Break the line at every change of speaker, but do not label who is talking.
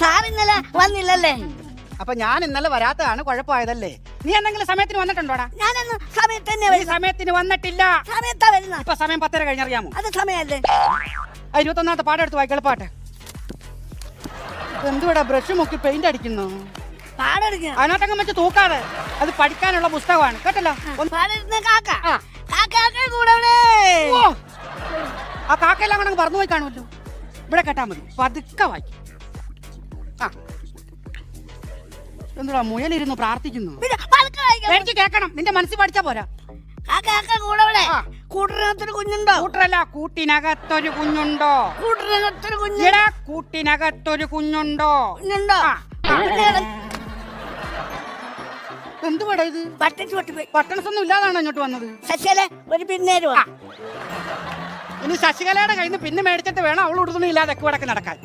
Sir ഇന്നലെ വന്നില്ലല്ലേ?
അപ്പൊ ഞാൻ ഇന്നലെ വരാത്തതാണ് കുഴപ്പമായതല്ലേ? നീ എന്തെങ്കിലും സമയത്തിന് വന്നിട്ടുണ്ടോടാ?
ഞാനൊന്ന് സമയത്ത് തന്നെ
ഈ
വരുന്ന.
സമയത്തിന് വന്നിട്ടില്ല.
സമയത്താ വരുന്ന.
ഇപ്പൊ സമയം പത്തര കഴിഞ്ഞറിയാമോ?
അത് സമയല്ലേ.
ആ ഇരുപത്തൊന്നാമത്തെ പാടെടുത്ത് എടുത്ത് വായിക്കള പാട്ടെ എന്തുവാടാ ബ്രഷ് മുക്കി പെയിന്റ് അടിക്കുന്നു?
പാടെടുക്കുക
അതിനകത്തങ്ങ് വെച്ച് തൂക്കാതെ. അത് പഠിക്കാനുള്ള പുസ്തകമാണ്. കേട്ടല്ലോ? ഒന്ന്.
പാടെടുക്കുന്ന കാക്ക.
ആ.
കാക്ക കൂടെ ഇവിടെ
ഓ! ആ കാക്കയെല്ലാം കൂടെ അങ്ങ് പറന്നു പോയി കാണുമല്ലോ. ഇവിടെ കേട്ടാ മതി. പതുക്കെ വായിക്കും. എന്തുവാ മുയലിരുന്നു പ്രാർത്ഥിക്കുന്നു?
പിന്നെ പതുക്കെ വായിക്കാം.
എനിക്ക് കേക്കണം നിന്റെ മനസ്സിൽ പഠിച്ചാ പോരാ.
ആ കാക്ക കൂടെ ഇവിടെ.
ആ.
കൂട്ടിനകത്തൊരു കുഞ്ഞുണ്ടോ?
കൂട്ടറല്ല കൂട്ടിനകത്തൊരു കുഞ്ഞുണ്ടോ?
കൂട്ടിനകത്തൊരു കുഞ്ഞു.
എടാ കൂട്ടിനകത്തൊരു കുഞ്ഞുണ്ടോ?
കുഞ്ഞുണ്ടോ?
ആ.
പിന്നെ ഇവിടെ
എന്തുവാടാ ഇത്?
പട്ടിച്ച് പൊട്ടിപ്പോയി.
പട്ടണസ് ഒന്നും ഇല്ലാതാണോ ഇങ്ങോട്ട് വന്നത്?
ശശിയല്ലേ ഒരു പിന്നേരും
ഇനി ശശികലയുടെ കയ്യിൽ നിന്ന് പിന്നെ മേടിച്ചിട്ട് വേണം അവൾ ഉടുതുണി ഇല്ലാതെ വടക്ക് നടക്കാൻ.